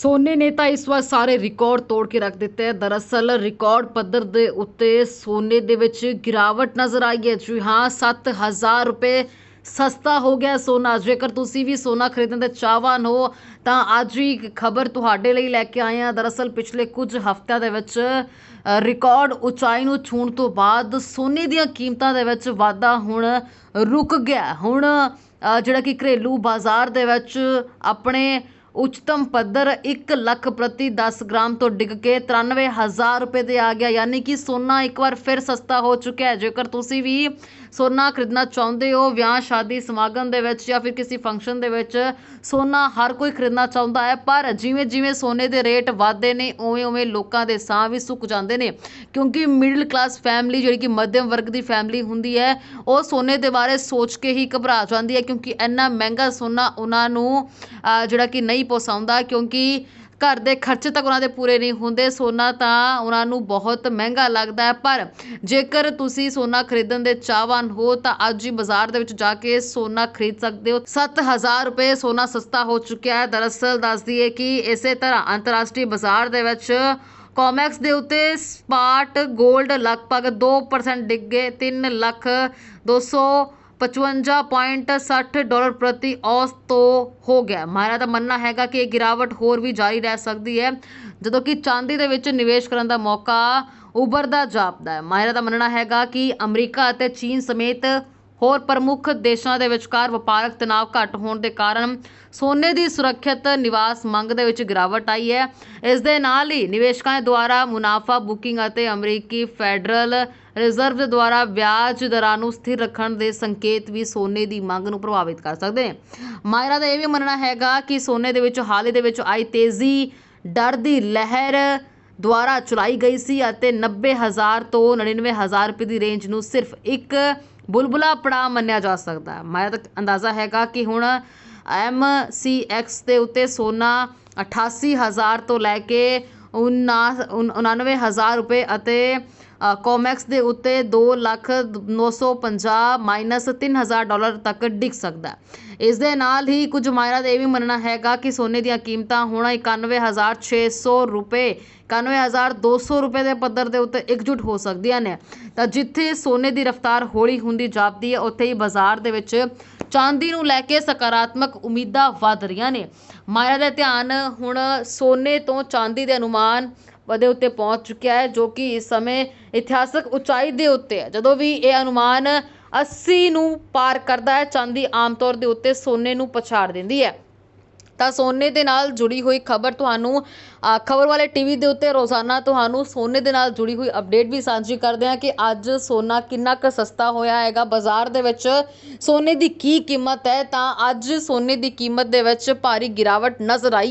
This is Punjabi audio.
ਸੋਨੇ ਨੇ ਤਾਂ ਇਸ ਵਾਰ ਸਾਰੇ ਰਿਕਾਰਡ ਤੋੜ ਕੇ ਰੱਖ ਦਿੱਤੇ ਹੈ ਦਰਅਸਲ ਰਿਕਾਰਡ ਪੱਧਰ ਦੇ ਉੱਤੇ ਸੋਨੇ ਦੇ ਵਿੱਚ ਗਿਰਾਵਟ ਨਜ਼ਰ ਆਈ ਹੈ। ਜੀ ਹਾਂ 7000 ਰੁਪਏ ਸਸਤਾ ਹੋ ਗਿਆ ਸੋਨਾ। ਜੇਕਰ ਤੁਸੀਂ ਵੀ ਸੋਨਾ ਖਰੀਦਣ ਦੇ ਚਾਹਵਾਨ ਹੋ, ਤਾਂ ਅੱਜ ਹੀ ਇੱਕ ਖਬਰ ਤੁਹਾਡੇ ਲਈ ਲੈ ਕੇ ਆਏ ਹਾਂ। ਦਰਅਸਲ ਪਿਛਲੇ ਕੁਝ ਹਫ਼ਤਿਆਂ ਦੇ ਵਿੱਚ ਰਿਕਾਰਡ ਉਚਾਈ ਨੂੰ ਛੂਹਣ ਤੋਂ ਬਾਅਦ ਸੋਨੇ ਦੀਆਂ ਕੀਮਤਾਂ ਦੇ ਵਿੱਚ ਵਾਧਾ ਹੁਣ ਰੁਕ ਗਿਆ। ਹੁਣ ਜਿਹੜਾ ਕਿ ਘਰੇਲੂ ਬਾਜ਼ਾਰ ਦੇ ਵਿੱਚ ਆਪਣੇ ਉੱਚਤਮ ਪੱਧਰ 1 ਲੱਖ ਪ੍ਰਤੀ 10 ਗ੍ਰਾਮ ਤੋਂ ਡਿੱਗ ਕੇ 93000 ਰੁਪਏ ਤੇ ਆ ਗਿਆ। ਯਾਨੀ ਕਿ ਸੋਨਾ ਇੱਕ ਵਾਰ ਫਿਰ ਸਸਤਾ ਹੋ ਚੁੱਕਿਆ ਹੈ। ਜੇਕਰ ਤੁਸੀਂ ਵੀ ਸੋਨਾ ਖਰੀਦਣਾ ਚਾਹੁੰਦੇ ਹੋ ਵਿਆਹ, ਸ਼ਾਦੀ, ਸਮਾਗਮ ਦੇ ਵਿੱਚ ਜਾਂ ਫਿਰ ਕਿਸੇ ਫੰਕਸ਼ਨ ਦੇ ਵਿੱਚ ਸੋਨਾ ਹਰ ਕੋਈ ਖਰੀਦਣਾ ਚਾਹੁੰਦਾ ਹੈ, ਪਰ ਜਿਵੇਂ ਜਿਵੇਂ ਸੋਨੇ ਦੇ ਰੇਟ ਵਧਦੇ ਨੇ, ਉਵੇਂ ਉਵੇਂ ਲੋਕਾਂ ਦੇ ਸਾਹ ਵੀ ਸੁੱਕ ਜਾਂਦੇ ਨੇ। ਕਿਉਂਕਿ ਮਿਡਲ ਕਲਾਸ ਫੈਮਿਲੀ ਜਿਹੜੀ ਕਿ ਮੱਧਮ ਵਰਗ ਦੀ ਫੈਮਿਲੀ ਹੁੰਦੀ ਹੈ, ਉਹ ਸੋਨੇ ਦੇ ਬਾਰੇ ਸੋਚ ਕੇ ਹੀ ਘਬਰਾ ਜਾਂਦੀ ਹੈ, ਕਿਉਂਕਿ ਇੰਨਾ ਮਹਿੰਗਾ ਸੋਨਾ ਉਹਨਾਂ ਨੂੰ ਜਿਹੜਾ ਕਿ ਨਹੀਂ ਪੋਸਾਉਂਦਾ ਕਿਉਂਕਿ ਘਰ ਦੇ ਖਰਚੇ ਤੱਕ ਉਹਨਾਂ ਦੇ ਪੂਰੇ ਨਹੀਂ ਹੁੰਦੇ। ਸੋਨਾ ਤਾਂ ਉਹਨਾਂ ਨੂੰ ਬਹੁਤ ਮਹਿੰਗਾ ਲੱਗਦਾ ਹੈ, ਪਰ ਜੇਕਰ ਤੁਸੀਂ ਸੋਨਾ ਖਰੀਦਣ ਦੇ ਚਾਹਵਾਨ ਹੋ, ਤਾਂ ਅੱਜ ਹੀ ਬਾਜ਼ਾਰ ਦੇ ਵਿੱਚ ਜਾ ਕੇ ਸੋਨਾ ਖਰੀਦ ਸਕਦੇ ਹੋ। 7000 ਰੁਪਏ ਸੋਨਾ ਸਸਤਾ ਹੋ ਚੁੱਕਿਆ ਹੈ। ਦਰਅਸਲ ਦੱਸ ਦਈਏ ਕਿ ਇਸੇ ਤਰ੍ਹਾਂ ਅੰਤਰਰਾਸ਼ਟਰੀ ਬਾਜ਼ਾਰ ਦੇ ਵਿੱਚ ਕੋਮੈਕਸ ਦੇ ਉੱਤੇ ਸਪਾਟ 골ਡ ਲਗਭਗ 2% ਡਿੱਗੇ ਗਏ। 3 ਲੱਖ 200 55.60 ਡਾਲਰ ਪ੍ਰਤੀ ਔਸਤ ਤੋਂ ਹੋ ਗਿਆ ਮਾਹਿਰਾਂ ਦਾ ਮੰਨਣਾ ਹੈਗਾ ਕਿ ਇਹ ਗਿਰਾਵਟ ਹੋਰ ਵੀ ਜਾਰੀ ਰਹਿ ਸਕਦੀ ਹੈ, ਜਦੋਂ ਕਿ ਚਾਂਦੀ ਦੇ ਵਿੱਚ ਨਿਵੇਸ਼ ਕਰਨ ਦਾ ਮੌਕਾ ਉਭਰਦਾ ਜਾਪਦਾ ਹੈ। ਮਾਹਿਰਾਂ ਦਾ ਮੰਨਣਾ ਹੈਗਾ ਕਿ ਅਮਰੀਕਾ ਅਤੇ ਚੀਨ ਸਮੇਤ ਹੋਰ ਪ੍ਰਮੁੱਖ ਦੇਸ਼ਾਂ ਦੇ ਵਿਚਕਾਰ ਵਪਾਰਕ ਤਣਾਅ ਘੱਟ ਹੋਣ ਦੇ ਕਾਰਨ ਸੋਨੇ ਦੀ ਸੁਰੱਖਿਅਤ ਨਿਵਾਸ ਮੰਗ ਦੇ ਵਿੱਚ ਗਿਰਾਵਟ ਆਈ ਹੈ। ਇਸ ਦੇ ਨਾਲ ਹੀ ਨਿਵੇਸ਼ਕਾਂ ਦੁਆਰਾ ਮੁਨਾਫਾ ਬੁਕਿੰਗ ਅਤੇ ਅਮਰੀਕੀ ਫੈਡਰਲ ਰਿਜ਼ਰਵ ਦੇ ਦੁਆਰਾ ਵਿਆਜ ਦਰਾਂ ਨੂੰ ਸਥਿਰ ਰੱਖਣ ਦੇ ਸੰਕੇਤ ਵੀ ਸੋਨੇ ਦੀ ਮੰਗ ਨੂੰ ਪ੍ਰਭਾਵਿਤ ਕਰ ਸਕਦੇ ਨੇ। ਮਾਇਰਾ ਦਾ ਇਹ ਵੀ ਮੰਨਣਾ ਹੈਗਾ ਕਿ ਸੋਨੇ ਦੇ ਵਿੱਚ ਹਾਲ ਹੀ ਦੇ ਵਿੱਚ ਆਈ ਤੇਜ਼ੀ, ਡਰ ਦੀ ਲਹਿਰ ਦੁਆਰਾ ਚਲਾਈ ਗਈ ਸੀ ਅਤੇ 90000 ਤੋਂ 99000 ਰੁਪਏ ਦੀ ਰੇਂਜ ਨੂੰ ਸਿਰਫ ਇੱਕ ਬੁਲਬੁਲਾ ਪੜਾ ਮੰਨਿਆ ਜਾ ਸਕਦਾ ਹੈ। ਮਾਇਆ ਅੰਦਾਜ਼ਾ ਹੈਗਾ ਕਿ ਹੁਣ ਐੱਮ ਸੀ ਐਕਸ ਦੇ ਉੱਤੇ ਸੋਨਾ 88000 ਤੋਂ ਲੈ ਕੇ 99000 ਰੁਪਏ ਅਤੇ ਕੋਮੈਕਸ ਦੇ ਉੱਤੇ ਦੋ ਲੱਖ 950 ਮਾਈਨਸ 3000 ਡਾਲਰ ਤੱਕ ਡਿੱਗ ਸਕਦਾ ਇਸ ਦੇ ਨਾਲ ਹੀ ਕੁਝ ਮਾਇਰਾਂ ਦਾ ਇਹ ਵੀ ਮੰਨਣਾ ਹੈਗਾ ਕਿ ਸੋਨੇ ਦੀਆਂ ਕੀਮਤਾਂ ਹੁਣ 91600 ਰੁਪਏ 91200 ਰੁਪਏ ਦੇ ਪੱਧਰ ਦੇ ਉੱਤੇ ਇਕਜੁੱਟ ਹੋ ਸਕਦੀਆਂ ਨੇ। ਤਾਂ ਜਿੱਥੇ ਸੋਨੇ ਦੀ ਰਫ਼ਤਾਰ ਹੌਲੀ ਹੁੰਦੀ ਜਾਪਦੀ ਹੈ, ਉੱਥੇ ਹੀ ਬਾਜ਼ਾਰ ਦੇ ਵਿੱਚ ਚਾਂਦੀ ਨੂੰ ਲੈ ਕੇ ਸਕਾਰਾਤਮਕ ਉਮੀਦਾਂ ਵੱਧ ਰਹੀਆਂ ਨੇ। ਮਾਇਰਾ ਦਾ ਧਿਆਨ ਹੁਣ ਸੋਨੇ ਤੋਂ ਚਾਂਦੀ ਦੇ ਅਨੁਮਾਨ ਦੇ ਉੱਤੇ ਪਹੁੰਚ ਚੁੱਕਿਆ ਹੈ, ਜੋ ਕਿ ਇਸ ਸਮੇਂ ਇਤਿਹਾਸਕ ਉਚਾਈ ਦੇ ਉੱਤੇ ਹੈ। ਜਦੋਂ ਵੀ ਇਹ ਅਨੁਮਾਨ 80 ਨੂੰ ਪਾਰ ਕਰਦਾ ਹੈ, ਚਾਂਦੀ ਆਮ ਤੌਰ ਦੇ ਉੱਤੇ ਸੋਨੇ ਨੂੰ ਪਛਾੜ ਦਿੰਦੀ ਹੈ। ਤਾਂ ਸੋਨੇ ਦੇ ਨਾਲ ਜੁੜੀ ਹੋਈ ਖਬਰ ਤੁਹਾਨੂੰ ਖਬਰ ਵਾਲੇ ਟੀਵੀ ਦੇ ਉੱਤੇ ਰੋਜ਼ਾਨਾ ਤੁਹਾਨੂੰ ਸੋਨੇ ਦੇ ਨਾਲ ਜੁੜੀ ਹੋਈ ਅਪਡੇਟ ਵੀ ਸਾਂਝੀ ਕਰਦੇ ਹਾਂ ਕਿ ਅੱਜ ਸੋਨਾ ਕਿੰਨਾ ਕੁ ਸਸਤਾ ਹੋਇਆ ਹੈਗਾ। ਬਾਜ਼ਾਰ ਦੇ ਵਿੱਚ ਸੋਨੇ ਦੀ ਕੀ ਕੀਮਤ ਹੈ, ਤਾਂ ਅੱਜ ਸੋਨੇ ਦੀ ਕੀਮਤ ਦੇ ਵਿੱਚ ਭਾਰੀ ਗਿਰਾਵਟ ਨਜ਼ਰ ਆਈ ਹੈ।